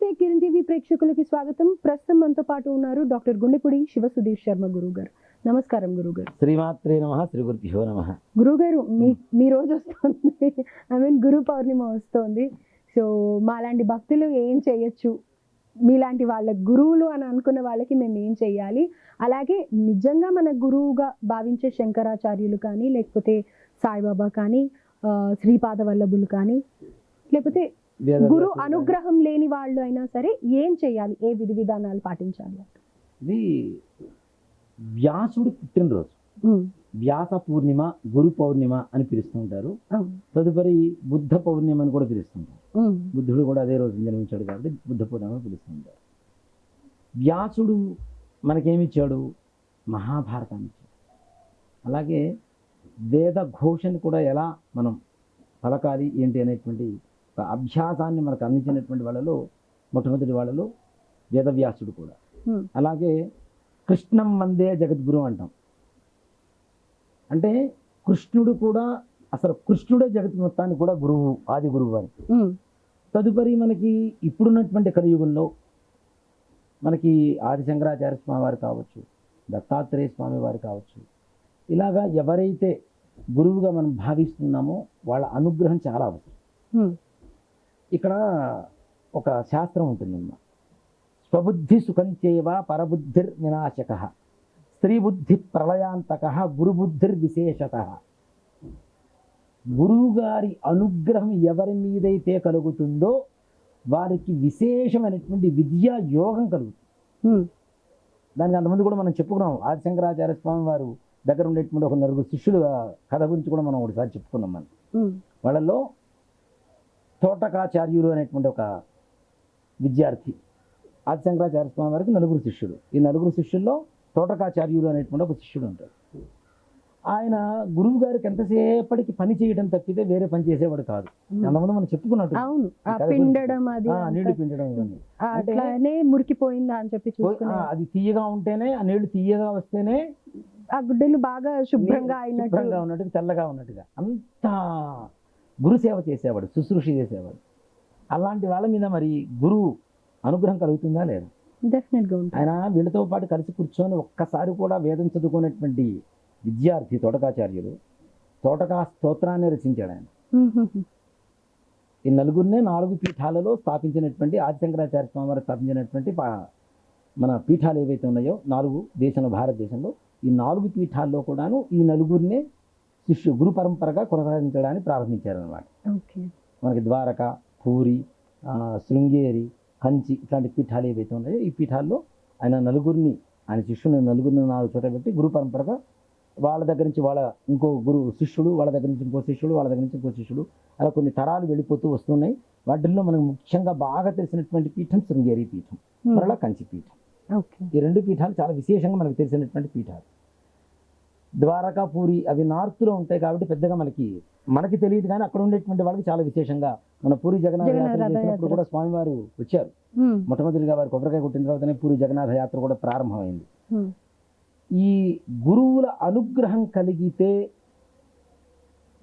నమస్తే కిరణ్ టీవీ ప్రేక్షకులకి స్వాగతం. ప్రస్తుతం మనతో పాటు ఉన్నారు డాక్టర్ గుండెపూడి శివ సుధీర్ శర్మ గురువు గారు నమస్కారం గురువు గారు శ్రీమాత్రే నమ శ్రీ గురుభ్యో నమ. గురువు గారు మీ మీ రోజు వస్తుంది. ఐ మీన్ గురు పౌర్ణిమ వస్తుంది. సో మాలాంటి భక్తులు ఏం చేయొచ్చు? మీలాంటి వాళ్ళ గురువులు అని అనుకున్న వాళ్ళకి మేము ఏం చేయాలి? అలాగే నిజంగా మన గురువుగా భావించే శంకరాచార్యులు కానీ లేకపోతే సాయిబాబా కానీ శ్రీపాద వల్లభులు కానీ లేకపోతే గురు అనుగ్రహం లేని వాళ్ళు అయినా సరే ఏం చేయాలి? ఏ విధి విధానాలు పాటించాలి? ఇది వ్యాసుడు పుట్టినరోజు. వ్యాస పూర్ణిమ గురు పౌర్ణిమ అని పిలుస్తూ ఉంటారు. అవును. తదుపరి బుద్ధ పౌర్ణిమ అని కూడా పిలుస్తుంటారు బుద్ధుడు కూడా అదే రోజు జన్మించాడు కాబట్టి బుద్ధ పూర్ణిమ పిలుస్తుంటారు వ్యాసుడు మనకేమిచ్చాడు మహాభారతాన్ని ఇచ్చాడు. అలాగే వేద ఘోషని కూడా ఎలా మనం పలకాలి ఏంటి అనేటువంటి అభ్యాసాన్ని మనకు అందించినటువంటి వాళ్ళలో మొట్టమొదటి వాళ్ళలో వేదవ్యాసుడు కూడా. అలాగే కృష్ణం వందే జగద్గురు అంటాం. అంటే కృష్ణుడు కూడా అసలు కృష్ణుడే జగత్ మొత్తాన్ని కూడా గురువు ఆది గురువు అని. తదుపరి మనకి ఇప్పుడున్నటువంటి కలియుగంలో మనకి ఆది శంకరాచార్య స్వామి వారు కావచ్చు దత్తాత్రేయ స్వామి వారు కావచ్చు ఇలాగా ఎవరైతే గురువుగా మనం భావిస్తున్నామో వాళ్ళ అనుగ్రహం చాలా అవసరం. ఇక్కడ ఒక శాస్త్రం ఉంటుందన్నమాట స్వబుద్ధి సుఖంచేవ పరబుద్ధిర్ వినాశక స్త్రీ బుద్ధి ప్రళయాంతక గురుబుద్ధిర్ విశేషత. గురువు గారి అనుగ్రహం ఎవరి మీదైతే కలుగుతుందో వారికి విశేషమైనటువంటి విద్యా యోగం కలుగుతుంది. దానికి అంతమంది కూడా మనం చెప్పుకున్నాం. ఆదిశంకరాచార్య స్వామి వారు దగ్గర ఉండేటువంటి ఒక నలుగురు శిష్యుల కథ గురించి కూడా మనం ఒకటిసారి చెప్పుకున్నాం మనం. ఉమ్, వాళ్ళల్లో తోటకాచార్యులు అనేటువంటి ఒక విద్యార్థి ఆదిశంకరాచార్య స్వామి వారికి నలుగురు శిష్యుడు ఈ నలుగురు శిష్యుల్లో తోటకాచార్యులు అనేటువంటి ఒక శిష్యుడు ఉంటాడు. ఆయన గురువు గారికి ఎంతసేపటికి పని చేయడం తప్పితే వేరే పని చేసేవాడు కాదు. అంతమంది మనం చెప్పుకున్నట్టు అవును. పిండడం అది నీళ్ళు పిండడం అట్లానే మురికిపోయిందా అని చెప్పి అది తీయగా ఉంటేనే ఆ నీళ్ళు తీయగా వస్తేనే ఆ గుడ్డలు బాగా శుభ్రంగా అయినట్టు శుభ్రంగా ఉన్నట్టుగా తెల్లగా ఉన్నట్టుగా అంత గురుసేవ చేసేవాడు శుశ్రూష చేసేవాడు. అలాంటి వాళ్ళ మీద మరి గురువు అనుగ్రహం కలుగుతుందా లేదా? డెఫినెట్గా ఉంటుంది. ఆయన వీళ్ళతో పాటు కలిసి కూర్చొని ఒక్కసారి కూడా వేదం చదువుకున్నటువంటి విద్యార్థి తోటకాచార్యులు తోటకా స్తోత్రాన్ని రచించాడు ఆయన. ఉమ్. ఈ నలుగురినే నాలుగు పీఠాలలో స్థాపించినటువంటి ఆదిశంకరాచార్య స్వామి వారు స్థాపించినటువంటి మన పీఠాలు ఏవైతే ఉన్నాయో నాలుగు దేశంలో భారతదేశంలో ఈ నాలుగు పీఠాల్లో కూడాను ఈ నలుగురినే శిష్యు గురు పరంపరగా కొనసాగించడానికి ప్రారంభించారనమాట ఓకే. మనకి ద్వారక పూరి శృంగేరి కంచి ఇట్లాంటి పీఠాలు ఏవైతే ఉన్నాయో ఈ పీఠాల్లో ఆయన నలుగురిని ఆయన శిష్యుని నలుగురిని నాలుగు చోట పెట్టి గురు పరంపరగా వాళ్ళ దగ్గర నుంచి వాళ్ళ ఇంకో గురు శిష్యుడు వాళ్ళ దగ్గర నుంచి ఇంకో శిష్యుడు వాళ్ళ దగ్గర నుంచి ఇంకో శిష్యుడు అలా కొన్ని తరాలు వెళ్ళిపోతూ వస్తున్నాయి. వాటిల్లో మనకు ముఖ్యంగా బాగా తెలిసినటువంటి పీఠం శృంగేరి పీఠం. మరలా కంచి పీఠం. ఈ రెండు పీఠాలు చాలా విశేషంగా మనకు తెలిసినటువంటి పీఠాలు. ద్వారకా పూరి అవి నార్త్లో ఉంటాయి కాబట్టి పెద్దగా మనకి మనకి తెలియదు కానీ అక్కడ ఉండేటువంటి వాళ్ళకి చాలా విశేషంగా మన పూరి జగన్నాథ యాత్ర. కూడా స్వామివారు వచ్చారు. మొట్టమొదటిగా వారు కొబ్బరికాయ కొట్టిన తర్వాతనే పూరి జగన్నాథ యాత్ర కూడా ప్రారంభమైంది. ఈ గురువుల అనుగ్రహం కలిగితే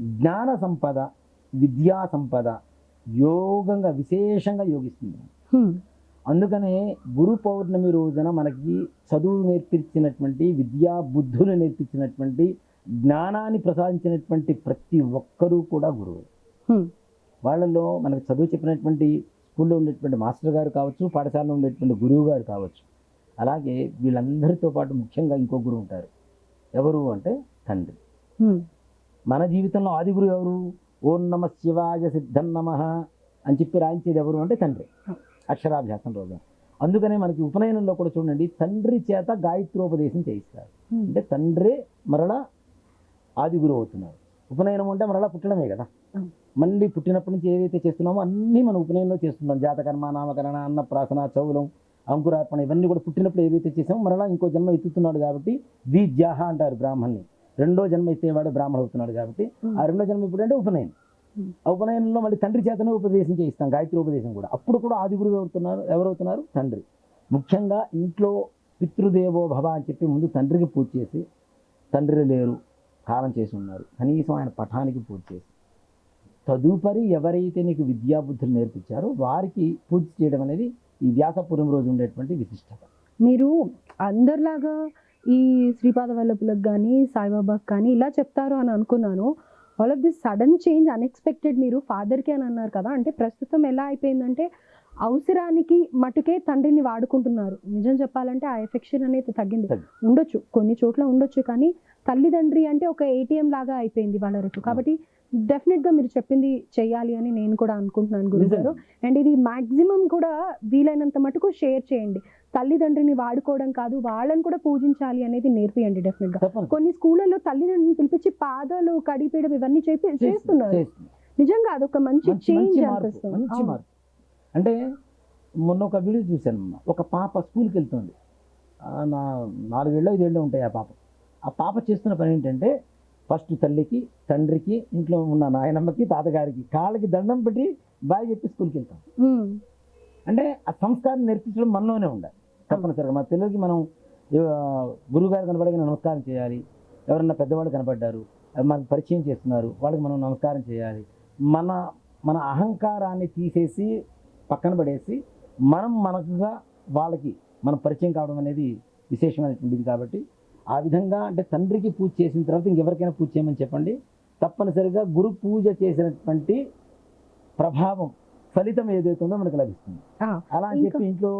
జ్ఞాన సంపద విద్యా సంపద యోగంగా విశేషంగా యోగిస్తుంది. అందుకనే గురు పౌర్ణమి రోజున మనకి చదువు నేర్పించినటువంటి విద్యా బుద్ధులు నేర్పించినటువంటి జ్ఞానాన్ని ప్రసాదించినటువంటి ప్రతి ఒక్కరూ కూడా గురువు. ఉమ్, వాళ్ళలో మనకు చదువు చెప్పినటువంటి స్కూల్లో ఉండేటువంటి మాస్టర్ గారు కావచ్చు పాఠశాలలో ఉండేటువంటి గురువు గారు కావచ్చు. అలాగే వీళ్ళందరితో పాటు ముఖ్యంగా ఇంకో గురువు ఉంటారు. ఎవరు అంటే తండ్రి. మన జీవితంలో ఆది గురువు ఎవరు? ఓం నమ శివాయ సిద్ధం నమ అని చెప్పి రాయించేది ఎవరు అంటే తండ్రి. అక్షరాభ్యాసం రోజు అందుకనే మనకి ఉపనయనంలో కూడా చూడండి తండ్రి చేత గాయత్రోపదేశం చేయిస్తారు. అంటే తండ్రే మరలా ఆది గురువు అవుతున్నారు. ఉపనయనం అంటే మరలా పుట్టడమే కదా. మళ్ళీ పుట్టినప్పటి నుంచి ఏదైతే చేస్తున్నామో అన్నీ మనం ఉపనయనంలో చేస్తున్నాం. జాతకర్మ నామకరణ అన్నప్రాసన చౌలం అంకురార్పణ ఇవన్నీ కూడా పుట్టినప్పుడు ఏవైతే చేసామో మరలా ఇంకో జన్మ ఎత్తుతున్నాడు కాబట్టి ద్విజాహ అంటారు బ్రాహ్మణ్ణి రెండో జన్మ ఎత్తేవాడు బ్రాహ్మణ అవుతున్నాడు కాబట్టి ఆ రెండో జన్మ ఇప్పుడు అంటే ఉపనయనం. ఉపనయనంలో మళ్ళీ తండ్రి చేతనే ఉపదేశం చేయిస్తాం గాయత్రి ఉపదేశం కూడా. అప్పుడు కూడా ఆది గురువు అవుతున్నారు ఎవరవుతున్నారు? తండ్రి. ముఖ్యంగా ఇంట్లో పితృదేవో భవ అని చెప్పి ముందు తండ్రికి పూజ చేసి తండ్రి లేరు కాలం చేసి ఉన్నారు. కనీసం ఆయన పఠానికి పూజ చేసి. తదుపరి ఎవరైతే నీకు విద్యాబుద్ధులు నేర్పించారో వారికి పూజ చేయడం అనేది ఈ వ్యాసపురం రోజు ఉండేటువంటి విశిష్టత. మీరు అందరిలాగా ఈ శ్రీపాద వల్లభులకు కానీ సాయిబాబాకి కానీ ఇలా చెప్తారు అని అనుకున్నాను. All of this sudden change unexpected మీరు ఫాదర్కి అని అన్నారు కదా అంటే ప్రస్తుతం ఎలా అయిపోయిందంటే అవసరానికి మటుకే తండ్రిని వాడుకుంటున్నారు. నిజం చెప్పాలంటే ఆ ఎఫెక్షన్ అనేది తగ్గింది. ఉండొచ్చు. కొన్ని చోట్ల ఉండొచ్చు కానీ తల్లిదండ్రి అంటే ఒక ఏటీఎం లాగా అయిపోయింది వాళ్ళ రేపు కాబట్టి డెఫినెట్గా మీరు చెప్పింది చెయ్యాలి అని నేను కూడా అనుకుంటున్నాను గురుగారు అండ్ ఇది మాక్సిమం కూడా వీలైనంత మటుకు షేర్ చేయండి. తల్లిదండ్రిని వాడుకోవడం కాదు వాళ్ళని కూడా పూజించాలి అనేది నేర్పియండి డెఫినెట్గా కొన్ని స్కూళ్ళలో తల్లిదండ్రులను పిలిపించి పాదాలు కడిపేయడం ఇవన్నీ చెప్పి చేస్తున్నారు. నిజంగా అదొక మంచి మంచి చేంజ్ అనిపిస్తుంది. అంటే మొన్న ఒక వీడియో చూశాను. ఒక పాప స్కూల్కి వెళ్తుంది. నా నాలుగేళ్ళు ఐదేళ్ళు ఉంటాయి ఆ పాప. ఆ పాప చేస్తున్న పని ఏంటంటే ఫస్ట్ తల్లికి తండ్రికి ఇంట్లో ఉన్న నాయనమ్మకి తాతగారికి కాళ్ళకి దండం పెట్టి బాయ్ చెప్పి స్కూల్కి వెళ్తాం. అంటే ఆ సంస్కారం నేర్పించడం మనలోనే ఉండాలి. తప్పనిసరిగా మా పిల్లలకి మనం గురువుగారు కనపడగానే నమస్కారం చేయాలి. ఎవరన్నా పెద్దవాళ్ళు కనపడ్డారు అది మనకు పరిచయం చేస్తున్నారు వాళ్ళకి మనం నమస్కారం చేయాలి. మన మన అహంకారాన్ని తీసేసి పక్కన పడేసి మనం మనకుగా వాళ్ళకి మనం పరిచయం కావడం అనేది విశేషమైనటువంటిది కాబట్టి ఆ విధంగా అంటే తండ్రికి పూజ చేసిన తర్వాత ఇంకెవరికైనా పూజ చేయమని చెప్పండి. తప్పనిసరిగా గురు పూజ చేసినటువంటి ప్రభావం ఫలితం ఏదైతే ఉందో మనకు లభిస్తుంది. అలా అని చెప్పి ఇంట్లో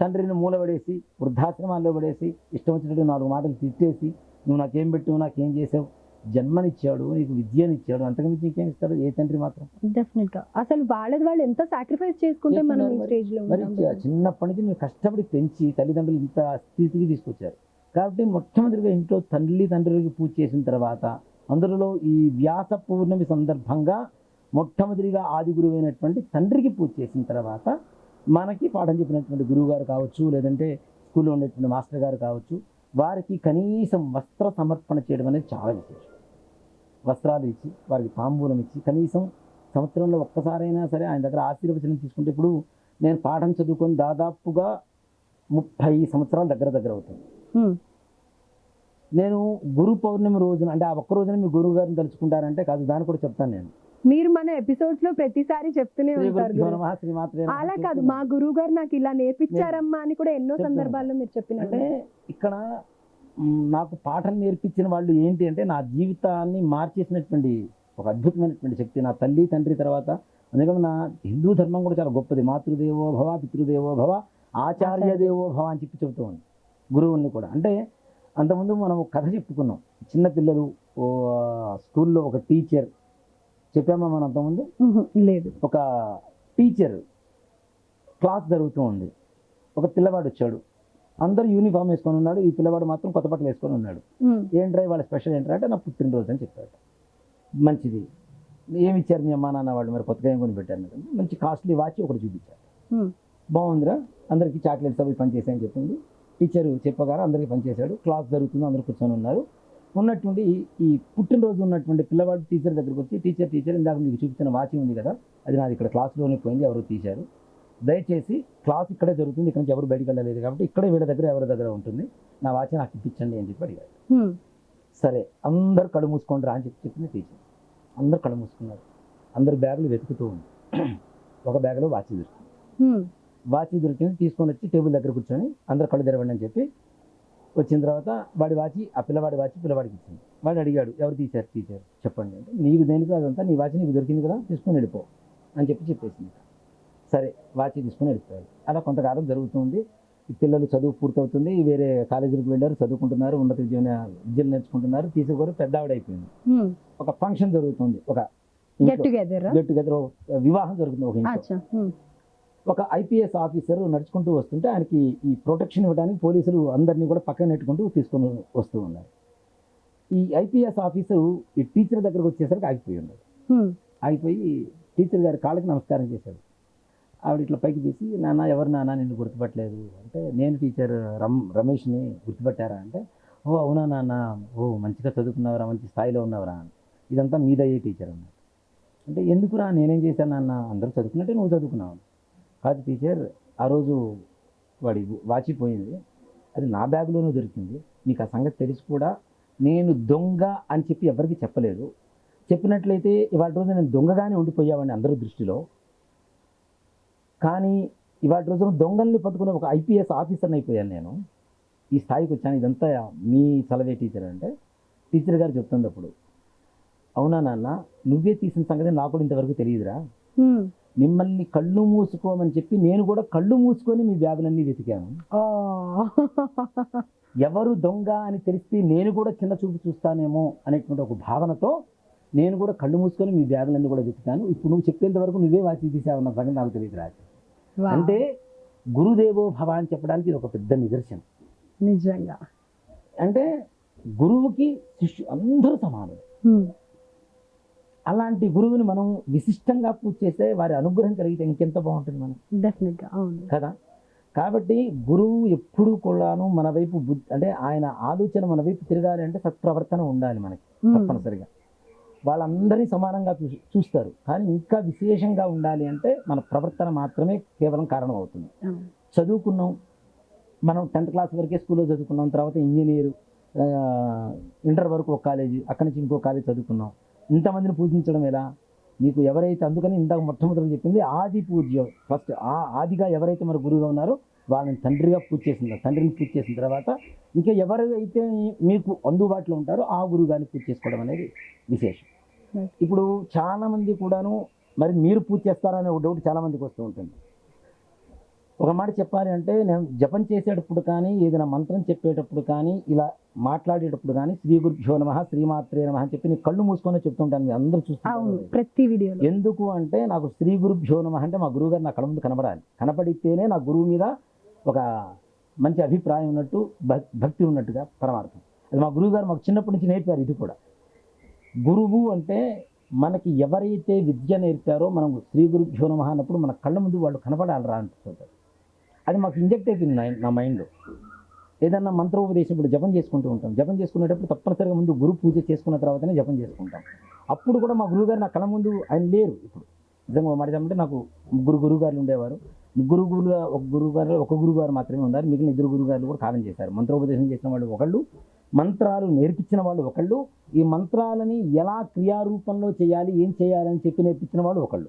తండ్రిని మూల పడేసి వృద్ధాశ్రమాల్లో పడేసి ఇష్టం వచ్చినట్టు నాలుగు మాటలు తిట్టేసి నువ్వు నాకేం పెట్టావు? నాకేం చేసావు? జన్మనిచ్చాడు నీకు విద్యనిచ్చాడు అంతకుమించి ఇంకేం ఇస్తాడు? ఏ తండ్రి మాత్రం? డెఫినెట్గా అసలు వాళ్ళది వాళ్ళు ఎంత సాక్రిఫైస్ చేసుకుంటే మనం ఈ స్టేజ్లో మరి చిన్నప్పటి నుంచి మీరు కష్టపడి పెంచి తల్లిదండ్రులు ఇంత స్థితికి తీసుకొచ్చారు. కాబట్టి మొట్టమొదటిగా ఇంట్లో తల్లి తండ్రులకి పూజ చేసిన తర్వాత అందులో ఈ వ్యాస పౌర్ణమి సందర్భంగా మొట్టమొదటిగా ఆది గురువు అయినటువంటి తండ్రికి పూజ చేసిన తర్వాత మనకి పాఠం చెప్పినటువంటి గురువు గారు కావచ్చు లేదంటే స్కూల్లో ఉండేటువంటి మాస్టర్ గారు కావచ్చు వారికి కనీసం వస్త్ర సమర్పణ చేయడం అనేది చాలా విశేషం. వస్త్రాలు ఇచ్చి వారికి తాంబూలం ఇచ్చి కనీసం సంవత్సరంలో ఒక్కసారైనా సరే ఆయన దగ్గర ఆశీర్వచనం తీసుకుంటే ఇప్పుడు నేను పాఠం చదువుకొని దాదాపుగా ముప్పై సంవత్సరాల దగ్గర దగ్గర అవుతుంది. నేను గురు పౌర్ణమి రోజున అంటే ఆ ఒక్క రోజున మీ గురువు గారిని తలుచుకుంటారంటే కాదు దాన్ని కూడా చెప్తాను నేను. మీరు మన ఎపిసోడ్స్లో ప్రతిసారి చెప్తూనే ఉంటారు అలా కాదు. మా గురువు గారు నాకు ఇలా నేర్పించారమ్మా అని కూడా ఎన్నో. సందర్భాల్లో మీరు చెప్పినారు. అంటే ఇక్కడ నాకు పాఠం నేర్పించిన వాళ్ళు ఏంటి అంటే నా జీవితాన్ని మార్చేసినటువంటి ఒక అద్భుతమైనటువంటి శక్తి. నా తల్లి తండ్రి తర్వాత అందుకని నా హిందూ ధర్మం కూడా చాలా గొప్పది. మాతృదేవో భవ పితృదేవో భవ ఆచార్య దేవో భవ అని చెప్పి చెబుతూ ఉంది గురువుని కూడా. అంటే అంతకుముందు మనం కథ చెప్పుకున్నాం. చిన్న పిల్లలు ఓ స్కూల్లో ఒక టీచర్ చెప్పామా మనం అంతకుముందు? లేదు. ఒక టీచర్ క్లాస్ జరుగుతూ ఉంది. ఒక పిల్లవాడు వచ్చాడు. అందరూ యూనిఫామ్ వేసుకొని ఉన్నాడు. ఈ పిల్లవాడు మాత్రం కొత్త బట్టలు వేసుకొని ఉన్నాడు. ఏంట్రా వాళ్ళ స్పెషల్ ఏంట్రా అంటే నా పుట్టినరోజు అని చెప్పాడు. మంచిది. ఏమి ఇచ్చారు మీ అమ్మా నాన్న వాళ్ళు? మరి కొత్తగా ఏం కొని పెట్టారు నాకు. మంచి కాస్ట్లీ వాచ్ ఒకటి చూపించారు. బాగుందిరా అందరికీ చాక్లెట్స్ అవి పనిచేసాయని చెప్పింది. టీచరు చెప్పగానే అందరికీ పనిచేశాడు. క్లాస్ జరుగుతుంది అందరూ కూర్చొని ఉన్నారు. ఉన్నటువంటి ఈ- ఈ పుట్టినరోజు ఉన్నటువంటి పిల్లవాడు టీచర్ దగ్గరికి వచ్చి టీచర్ టీచర్ ఇందాక మీకు చూపించిన వాచ్ ఉంది కదా అది నాది ఇక్కడ క్లాస్లోనే పోయింది ఎవరు తీశారు. దయచేసి క్లాస్ ఇక్కడే జరుగుతుంది ఇక్కడ నుంచి ఎవరు బయటికి వెళ్ళలేదు కాబట్టి ఇక్కడే వీళ్ళ దగ్గర ఎవరి దగ్గర ఉంటుంది నా వాచ్ నాకు ఇప్పించండి అని చెప్పి అడిగాడు సరే అందరు కళ్ళు మూసుకోండి రా అని చెప్పి చెప్పింది టీచర్. అందరు కళ్ళు మూసుకున్నారు. అందరు బ్యాగులు వెతుకుతూ ఉంది ఒక బ్యాగ్లో వాచ్ దొరికింది. వాచ్ దొరికింది తీసుకొని వచ్చి టేబుల్ దగ్గర కూర్చొని అందరు కళ్ళు తెరవండి అని చెప్పి వచ్చిన తర్వాత వాడి వాచి ఆ పిల్లవాడి వాచి పిల్లవాడికి ఇచ్చింది. వాడు అడిగాడు ఎవరు తీశారు టీచర్? చెప్పండి. అంటే నీకు దేనికి అదంతా నీ వాచి నీకు దొరికింది కదా తీసుకొని వెళ్ళిపో. అని చెప్పి చెప్పేసింది. సరే వాచి తీసుకొని వెళ్ళిపోయాడు. అలా కొంతకాలం జరుగుతుంది. ఈ పిల్లలు చదువు పూర్తవుతుంది. వేరే కాలేజీలకు వెళ్ళారు చదువుకుంటున్నారు ఉన్నత విద్య విద్యలు నేర్చుకుంటున్నారు. తీసుకొని పెద్ద అయిపోయింది. ఒక ఫంక్షన్ జరుగుతుంది. ఒక గెట్ టుగెదర్? Get together. వివాహం జరుగుతుంది ఒక ఇంట్లో. ఒక ఐపీఎస్ ఆఫీసర్ నడుచుకుంటూ వస్తుంటే ఆయనకి ఈ ప్రొటెక్షన్ ఇవ్వడానికి పోలీసులు అందరినీ కూడా పక్కన నెట్టుకుంటూ తీసుకొని వస్తూ ఉన్నారు. ఈ ఐపీఎస్ ఆఫీసరు ఈ టీచర్ దగ్గరకు వచ్చేసరికి ఆగిపోయి ఉన్నాడు. ఆగిపోయి టీచర్ గారి కాళ్ళకి నమస్కారం చేశాడు. ఆవిడ ఇట్లా పైకి తీసి నాన్న ఎవరు నాన్న? నిన్ను గుర్తుపట్టలేదు. అంటే నేను టీచర్ రమ్ రమేష్ని గుర్తుపట్టారా? అంటే ఓ అవునా నాన్న? ఓ మంచిగా చదువుకున్నవరా మంచి స్థాయిలో ఉన్నవరా. అని ఇదంతా మీదయ్యే టీచర్ అన్న అంటే ఎందుకురా? నేనేం చేశాను నాన్న? అందరూ చదువుకున్నట్టే నువ్వు చదువుకున్నావు. కాదు టీచర్ ఆ రోజు వాడి వాచిపోయింది. అది నా బ్యాగ్లోనూ దొరికింది. నీకు ఆ సంగతి తెలిసి కూడా నేను దొంగ అని చెప్పి ఎవరికి చెప్పలేదు. చెప్పినట్లయితే ఇవాళ రోజు నేను దొంగగానే ఉండిపోయావని అందరూ దృష్టిలో కానీ ఇవాటి రోజున దొంగల్ని పట్టుకునే ఒక ఐపీఎస్ ఆఫీసర్ని అయిపోయాను నేను ఈ స్థాయికి వచ్చాను ఇదంతా మీ చలవే టీచర్ అంటే టీచర్ గారు చెప్తుంది అప్పుడు అవునా నాన్న నువ్వే తీసిన సంగతి నాకు కూడా ఇంతవరకు తెలియదురా. మిమ్మల్ని కళ్ళు మూసుకోమని చెప్పి నేను కూడా కళ్ళు మూసుకొని మీ బ్యాగులన్నీ వెతికాను. ఎవరు దొంగ అని తెలిస్తే నేను కూడా చిన్న చూపు చూస్తానేమో అనేటువంటి ఒక భావనతో నేను కూడా కళ్ళు మూసుకొని మీ బ్యాగులన్నీ కూడా వెతికాను ఇప్పుడు నువ్వు చెప్పేంత వరకు నువ్వే వాచి తీసావన్న సంగతి నాకు తెలియదు రాజు. అంటే గురుదేవో భవ అని చెప్పడానికి ఇది ఒక పెద్ద నిదర్శనం. నిజంగా. అంటే గురువుకి శిష్యు అందరూ సమానం హ్మ్. అలాంటి గురువుని మనం విశిష్టంగా పూజ చేస్తే వారి అనుగ్రహం కలిగితే ఇంకెంత బాగుంటుంది మనం డెఫినెట్గా అవును. కదా? కాబట్టి గురువు ఎప్పుడూ కూడాను మన వైపు బుద్ధి అంటే ఆయన ఆలోచన మన వైపు తిరగాలి అంటే సత్ప్రవర్తన ఉండాలి మనకి హ్మ్. తప్పనిసరిగా. వాళ్ళందరినీ సమానంగా చూ చూస్తారు. కానీ ఇంకా విశేషంగా ఉండాలి అంటే మన ప్రవర్తన మాత్రమే కేవలం కారణం అవుతుంది. చదువుకున్నాం. మనం టెన్త్ క్లాస్ వరకే స్కూల్లో చదువుకున్నాం. తర్వాత ఇంజనీరు ఇంటర్ వరకు ఒక కాలేజీ అక్కడి నుంచి ఇంకో కాలేజ్ చదువుకున్నాం. ఇంతమందిని పూజించడం ఎలా? మీకు ఎవరైతే అందుకని ఇందాక మొట్టమొదటి చెప్పింది ఆది పూజ్యం. ఫస్ట్ ఆ ఆదిగా ఎవరైతే మన గురువుగా ఉన్నారో వాళ్ళని తండ్రిగా పూజ చేసిన తండ్రిని పూజ చేసిన తర్వాత ఇంకా ఎవరైతే మీకు అందుబాటులో ఉంటారో ఆ గురువు గారిని పూజ చేసుకోవడం అనేది విశేషం. ఇప్పుడు చాలా మంది కూడాను మరి మీరు పూజ చేస్తారా అనే ఒక డౌట్ చాలా మందికి వస్తూ ఉంటుంది. ఒక మాట చెప్పాలి అంటే నేను జపం చేసేటప్పుడు కానీ ఏదైనా మంత్రం చెప్పేటప్పుడు కానీ ఇలా మాట్లాడేటప్పుడు కానీ శ్రీ గురుభ్యో నమ శ్రీమాత్రే నమ అని చెప్పి నేను కళ్ళు మూసుకొని చెప్తుంటాను మీరు అందరూ చూస్తుంటారు ప్రతి వీడియోలో. ఎందుకు అంటే నాకు శ్రీ గురుభ్యో నమ అంటే మా గురువు గారు నా కళ్ళ ముందు కనబడాలి. కనపడితేనే నా గురువు మీద ఒక మంచి అభిప్రాయం ఉన్నట్టు భక్- భక్తి ఉన్నట్టుగా పరమార్థం. అది మా గురువు గారు మాకు చిన్నప్పటి నుంచి నేర్పారు ఇది కూడా. గురువు అంటే మనకి ఎవరైతే విద్య నేర్పారో మనం శ్రీ గురుభ్యో నమ అన్నప్పుడు మన కళ్ళ ముందు వాళ్ళు కనపడాలి రా అది మాకు ఇంజెక్ట్ అయిపోయింది నా- నా మైండ్లో. ఏదన్నా మంత్రోపదేశం ఇప్పుడు జపం చేసుకుంటూ ఉంటాం. జపం చేసుకునేటప్పుడు తప్పనిసరిగా ముందు గురు పూజ చేసుకున్న తర్వాతనే జపం చేసుకుంటాం. అప్పుడు కూడా మా గురువుగారు నా కళ్ళ ముందు ఆయన లేరు ఇప్పుడు. నిజంగా ఒక మాట చెప్పంటే నాకు ముగ్గురు గురువుగారులు ఉండేవారు. ముగ్గురు గురువు ఒక గురువు గారు ఒక గురువుగారు మాత్రమే ఉన్నారు. మిగిలిన ఇద్దరు గురువుగారులు కూడా కాలం చేశారు. మంత్రోపదేశం చేసిన వాళ్ళు ఒకళ్ళు మంత్రాలు నేర్పించిన వాళ్ళు ఒకళ్ళు ఈ మంత్రాలని ఎలా క్రియారూపంలో చేయాలి ఏం చేయాలని చెప్పి నేర్పించిన వాళ్ళు ఒకళ్ళు.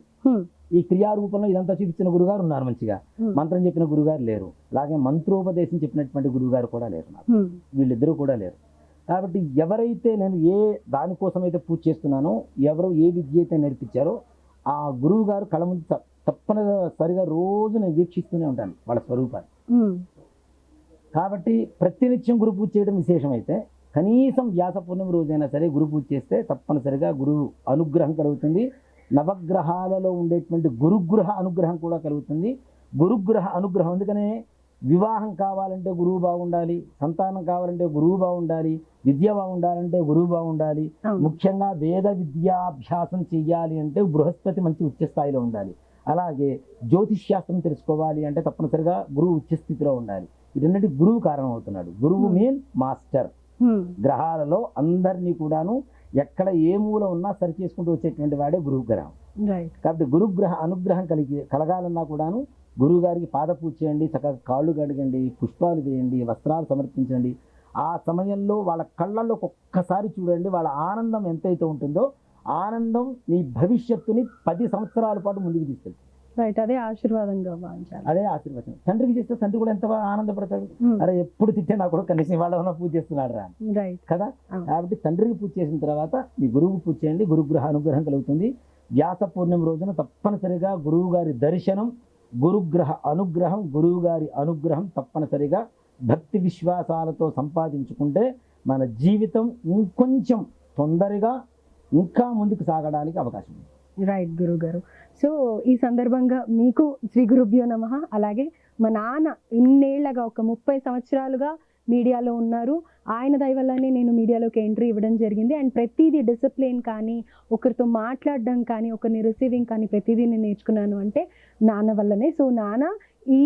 ఈ క్రియారూపంలో ఇదంతా చూపించిన గురుగారు ఉన్నారు మంచిగా. మంత్రం చెప్పిన గురుగారు లేరు అలాగే మంత్రోపదేశం చెప్పినటువంటి గురుగారు కూడా లేరు నాకు. వీళ్ళిద్దరూ కూడా లేరు కాబట్టి ఎవరైతే నేను ఏ దానికోసం అయితే పూజ చేస్తున్నానో ఎవరు ఏ విద్య అయితే నేర్పించారో ఆ గురువు గారు కళ ముందు తప్పనిసరిగా రోజు నేను వీక్షిస్తూనే ఉంటాను వాళ్ళ స్వరూపాన్ని. కాబట్టి ప్రతినిత్యం గురు పూజ చేయడం విశేషమైతే కనీసం వ్యాస పూర్ణిమ రోజైనా సరే గురు పూజ చేస్తే తప్పనిసరిగా గురువు అనుగ్రహం కలుగుతుంది. నవగ్రహాలలో ఉండేటువంటి గురుగ్రహ అనుగ్రహం కూడా కలుగుతుంది. గురుగ్రహ అనుగ్రహం అందుకనే వివాహం కావాలంటే గురువు బాగుండాలి సంతానం కావాలంటే గురువు బాగుండాలి విద్య బాగుండాలంటే గురువు బాగుండాలి ముఖ్యంగా వేద విద్యాభ్యాసం చెయ్యాలి అంటే బృహస్పతి మంచి ఉచ్చ స్థాయిలో ఉండాలి. అలాగే జ్యోతిష్ శాస్త్రం తెలుసుకోవాలి అంటే తప్పనిసరిగా గురువు ఉచ్చ స్థితిలో ఉండాలి. ఇదన్నటి గురువు కారణం అవుతున్నాడు గురువు Hmm. మీన్ మాస్టర్ హ్మ్. గ్రహాలలో అందరినీ కూడాను ఎక్కడ ఏ మూల ఉన్నా సరి చేసుకుంటూ వచ్చేటువంటి వాడే గురువు గ్రహం కాబట్టి గురుగ్రహ అనుగ్రహం కలిగి కలగాలన్నా కూడాను గురువు గారికి పాద పూజ చేయండి చక్కగా కాళ్ళు కడగండి పుష్పాలు వేయండి వస్త్రాలు సమర్పించండి. ఆ సమయంలో వాళ్ళ కళ్ళల్లో ఒక్కసారి చూడండి వాళ్ళ ఆనందం ఎంతైతే ఉంటుందో ఆనందం నీ భవిష్యత్తుని పది సంవత్సరాల పాటు ముందుకు తీసుకెళ్తుంది. రైట్ అదే ఆశీర్వాదంగా భావించాలి. అదే ఆశీర్వచనం. తండ్రికి చేస్తే తండ్రి కూడా ఎంత ఆనందపడతాడు. అరే ఎప్పుడు తిట్టే నా కూడా కనీసం వాళ్ళ ఉన్న పూజ చేస్తున్నాడు రా. రైట్. కదా. కాబట్టి తండ్రికి పూజ చేసిన తర్వాత మీ గురువుకు పూజ చేయండి. గురుగ్రహ అనుగ్రహం కలుగుతుంది. వ్యాస పూర్ణిమ రోజున తప్పనిసరిగా గురువు గారి దర్శనం గురుగ్రహ అనుగ్రహం గురువు గారి అనుగ్రహం తప్పనిసరిగా భక్తి విశ్వాసాలతో సంపాదించుకుంటే మన జీవితం ఇంకొంచెం తొందరగా ఇంకా ముందుకు సాగడానికి అవకాశం ఉంది. రైట్ గురువు గారు సో ఈ సందర్భంగా మీకు శ్రీ గురుభ్యో నమ. అలాగే మా నాన్న ఇన్నేళ్ళగా ఒక ముప్పై సంవత్సరాలుగా మీడియాలో ఉన్నారు. ఆయన దయ వల్లనే నేను మీడియాలోకి ఎంట్రీ ఇవ్వడం జరిగింది. అండ్ ప్రతిదీ డిసిప్లిన్ కానీ ఒకరితో మాట్లాడడం కానీ ఒకరిని రిసీవింగ్ కానీ ప్రతిదీ నేను నేర్చుకున్నాను అంటే నాన్న వల్లనే. సో నాన్న ఈ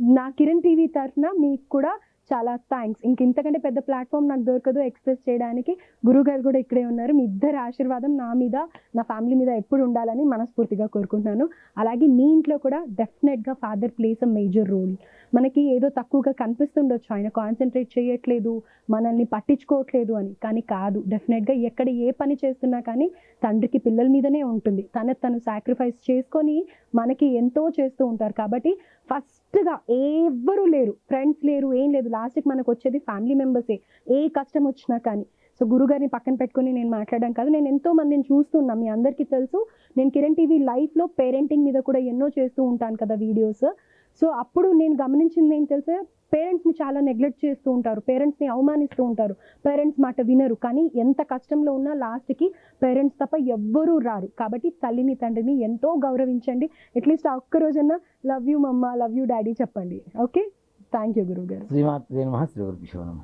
నా కిరణ్ టీవీ తరఫున మీకు కూడా చాలా థ్యాంక్స్ ఇంక ఇంతకంటే పెద్ద ప్లాట్ఫామ్ నాకు దొరకదు ఎక్స్ప్రెస్ చేయడానికి. గురుగారు కూడా ఇక్కడే ఉన్నారు. మీ ఇద్దరి ఆశీర్వాదం నా మీద నా ఫ్యామిలీ మీద ఎప్పుడు ఉండాలని మనస్ఫూర్తిగా కోరుకుంటున్నాను. అలాగే మీ ఇంట్లో కూడా డెఫినెట్గా father place a major role మనకి ఏదో తక్కువగా కనిపిస్తుండొచ్చు. ఆయన కాన్సన్ట్రేట్ చేయట్లేదు మనల్ని పట్టించుకోవట్లేదు అని. కానీ కాదు డెఫినెట్గా ఎక్కడ ఏ పని చేస్తున్నా కానీ తండ్రికి పిల్లల మీదనే ఉంటుంది. తన తను సాక్రిఫైస్ చేసుకొని మనకి ఎంతో చేస్తూ ఉంటారు. కాబట్టి ఫస్ట్గా ఎవ్వరూ లేరు ఫ్రెండ్స్ లేరు ఏం లేదు. లాస్ట్కి మనకు వచ్చేది ఫ్యామిలీ మెంబర్సే. ఏ కష్టం వచ్చినా కానీ. సో గురుగారిని పక్కన పెట్టుకొని నేను మాట్లాడడం కాదు. నేను ఎంతో మందిని చూస్తున్నా. మీ అందరికీ తెలుసు. నేను కిరణ్ టీవీ లైఫ్లో పేరెంటింగ్ మీద కూడా ఎన్నో చేస్తూ ఉంటాను కదా వీడియోస్. సో అప్పుడు నేను గమనించింది ఏం తెలుసా? పేరెంట్స్ని చాలా నెగ్లెక్ట్ చేస్తూ ఉంటారు. పేరెంట్స్ని అవమానిస్తూ ఉంటారు. పేరెంట్స్ మాట వినరు. కానీ ఎంత కష్టంలో ఉన్నా లాస్ట్కి పేరెంట్స్ తప్ప ఎవ్వరూ రారు. కాబట్టి తల్లిని తండ్రిని ఎంతో గౌరవించండి. అట్లీస్ట్ ఆ ఒక్క love you mumma love you daddy చెప్పండి. ఓకే? థ్యాంక్ యూ గురువు గారు శ్రీమాత్రే నమ శ్రీ గురు నమ.